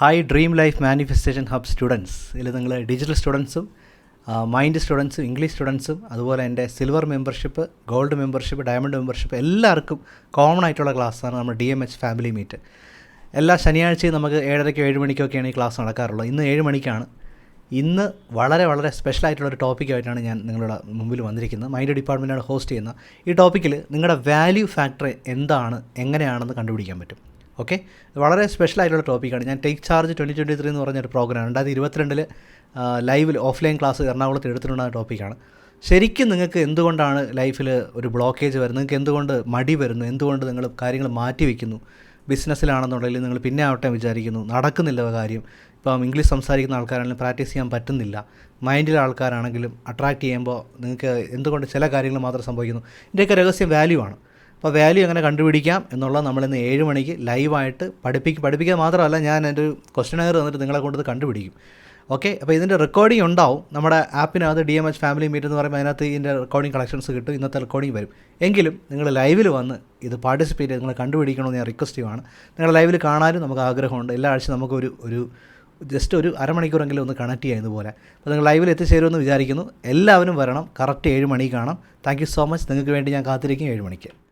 Hi dream life manifestation hub students ഇതിൽ നിങ്ങൾ digital സ്റ്റുഡൻസും മൈൻഡ് സ്റ്റുഡൻസും ഇംഗ്ലീഷ് സ്റ്റുഡൻസും അതുപോലെ എന്റെ silver membership gold membership diamond membership എല്ലാവർക്കും കോമൺ ആയിട്ടുള്ള ക്ലാസ്സാണ് നമ്മുടെ D M H family meet എല്ലാ ശനിയാഴ്ചയും നമുക്ക് ഏഴരയ്ക്കോ ഏഴ് മണിക്കൊക്കെയാണ് ഈ ക്ലാസ് നടക്കാറുള്ളത്. ഇന്ന് ഏഴ് മണിക്കാണ്. ഇന്ന് വളരെ വളരെ സ്പെഷ്യൽ ആയിട്ടുള്ള ഒരു ടോപ്പിക്കായിട്ടാണ് ഞാൻ നിങ്ങളുടെ മുമ്പിൽ വന്നിരിക്കുന്നത്. മൈൻഡ് ഡിപ്പാർട്ട്മെന്റാണ് ഹോസ്റ്റ് ചെയ്യുന്നത്. ഈ ടോപ്പിക്കിൽ നിങ്ങളുടെ വാല്യൂ ഫാക്ടർ എന്താണ് എങ്ങനെയാണെന്ന് കണ്ടുപിടിക്കാൻ പറ്റും. ഓക്കെ? വളരെ സ്പെഷ്യൽ ആയിട്ടുള്ള ടോപ്പിക്കാണ് ഞാൻ take charge twenty twenty three എന്ന് പറഞ്ഞൊരു പ്രോഗ്രാം രണ്ടായിരത്തി ഇരുപത്തിരണ്ടിൽ ലൈവിൽ ഓഫ്ലൈൻ ക്ലാസ് എറണാകുളത്ത് എടുത്തിട്ടുള്ള ടോപ്പിക്കാണ് ശരിക്കും നിങ്ങൾക്ക് എന്തുകൊണ്ടാണ് ലൈഫിൽ ഒരു ബ്ലോക്കേജ് വരുന്നത്? നിങ്ങൾക്ക് എന്തുകൊണ്ട് മടി വരുന്നു? എന്തുകൊണ്ട് നിങ്ങൾ കാര്യങ്ങൾ മാറ്റി വയ്ക്കുന്നു ബിസിനസ്സിലാണെന്നുണ്ടെങ്കിൽ നിങ്ങൾ പിന്നെ ആവട്ടെ വിചാരിക്കുന്നു. നടക്കുന്നില്ല കാര്യം. ഇപ്പം ഇംഗ്ലീഷ് സംസാരിക്കുന്ന ആൾക്കാരാണെങ്കിലും പ്രാക്ടീസ് ചെയ്യാൻ പറ്റുന്നില്ല. മൈൻഡിലെ ആൾക്കാരാണെങ്കിലും അട്രാക്റ്റ് ചെയ്യുമ്പോൾ നിങ്ങൾക്ക് എന്തുകൊണ്ട് ചില കാര്യങ്ങൾ മാത്രം സംഭവിക്കുന്നു? ഇതിന്റെയൊക്കെ രഹസ്യം വാല്യൂ ആണ്. അപ്പോൾ വാല്യൂ എങ്ങനെ കണ്ടുപിടിക്കാം എന്നുള്ളത് നമ്മളിന്ന് ഏഴ് മണിക്ക് ലൈവായിട്ട് പഠിപ്പിക്കും പഠിപ്പിക്കുക മാത്രമല്ല ഞാൻ എന്റെ ഒരു ക്വസ്റ്റനയർ തന്നിട്ട് നിങ്ങളെ കൊണ്ടത് കണ്ടുപിടിക്കും. ഓക്കെ അപ്പോൾ ഇതിന്റെ റെക്കോർഡിംഗ് ഉണ്ടാവും. നമ്മുടെ ആപ്പിനകത്ത് D M H family meet എന്ന് പറയുമ്പോൾ അതിനകത്ത് ഇതിന്റെ റെക്കോർഡിംഗ് കളക്ഷൻസ് കിട്ടും. ഇന്നത്തെ റെക്കോർഡിംഗ് വരും. എങ്കിലും നിങ്ങൾ ലൈവിൽ വന്ന് ഇത് പാർട്ടിസിപ്പേറ്റ് ചെയ്ത് നിങ്ങൾ കണ്ടുപിടിക്കണമെന്ന് ഞാൻ റിക്വസ്റ്റ് ചെയ്യുവാണ്. നിങ്ങൾ ലൈവിൽ കാണാനും നമുക്ക് ആഗ്രഹമുണ്ട്. എല്ലാ ആഴ്ച നമുക്കൊരു ഒരു ജസ്റ്റ് ഒരു അരമണിക്കൂറെങ്കിലും ഒന്ന് കണക്ട് ചെയ്യാം ഇതുപോലെ. അപ്പോൾ നിങ്ങൾ ലൈവിൽ എത്തിച്ചേരുമെന്ന് വിചാരിക്കുന്നു. എല്ലാവരും വരണം. കറക്റ്റ് ഏഴ് മണിക്ക് കാണാം. താങ്ക് സോ മച്ച് നിങ്ങൾക്ക് വേണ്ടി ഞാൻ കാത്തിരിക്കും. ഏഴ് മണിക്ക്.